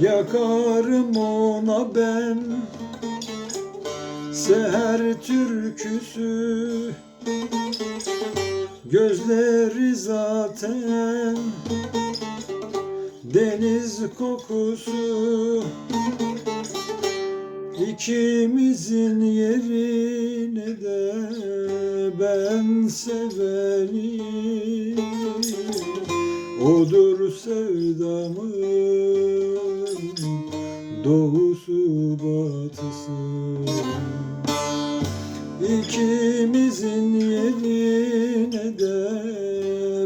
Yakarım ona ben Seher türküsü. Gözleri zaten Deniz kokusu. İkimizin yerine de ben severim. Odur sevdamın doğusu batısı. İkimizin yerine de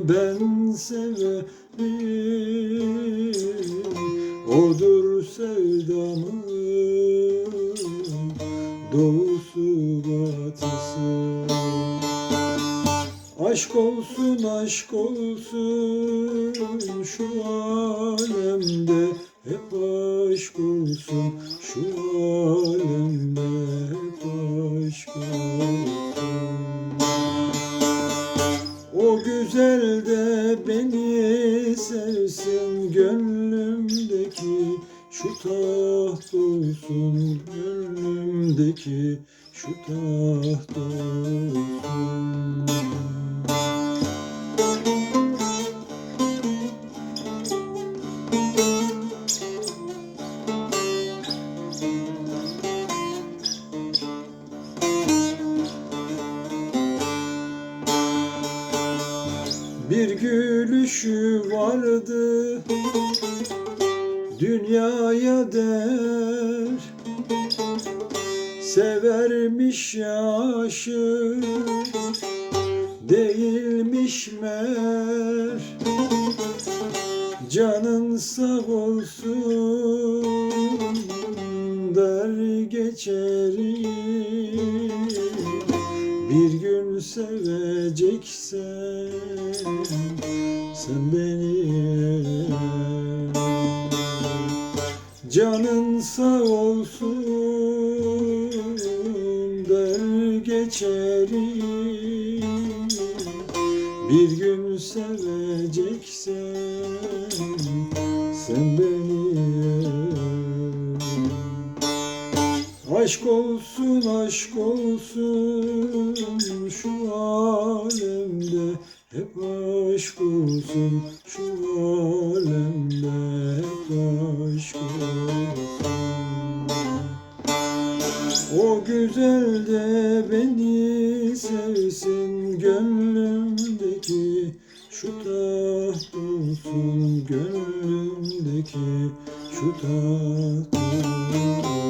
ben severim. Odur sevdamın doğusu batısı. Aşk olsun aşk olsun şu alemde hep olsun şu alemde olsun O güzel de beni sevsin gönlümdeki şu taht olsun gönlümdeki şu taht olsun Bir gülüşü vardı. Dünyaya der Severmiş aşık değilmiş mer. Canın sağ olsun der geçerim. Bir gün seveceksen sen beni Canın sağ olsun der geçerim Bir gün seveceksen sen beni Aşk olsun aşk olsun şu alemde. Hep aşk olsun şu alemde. Hep aşk olsun. O güzel de beni sevsin gönlümdeki. Şu taht olsun gönlümdeki. Şu taht olsun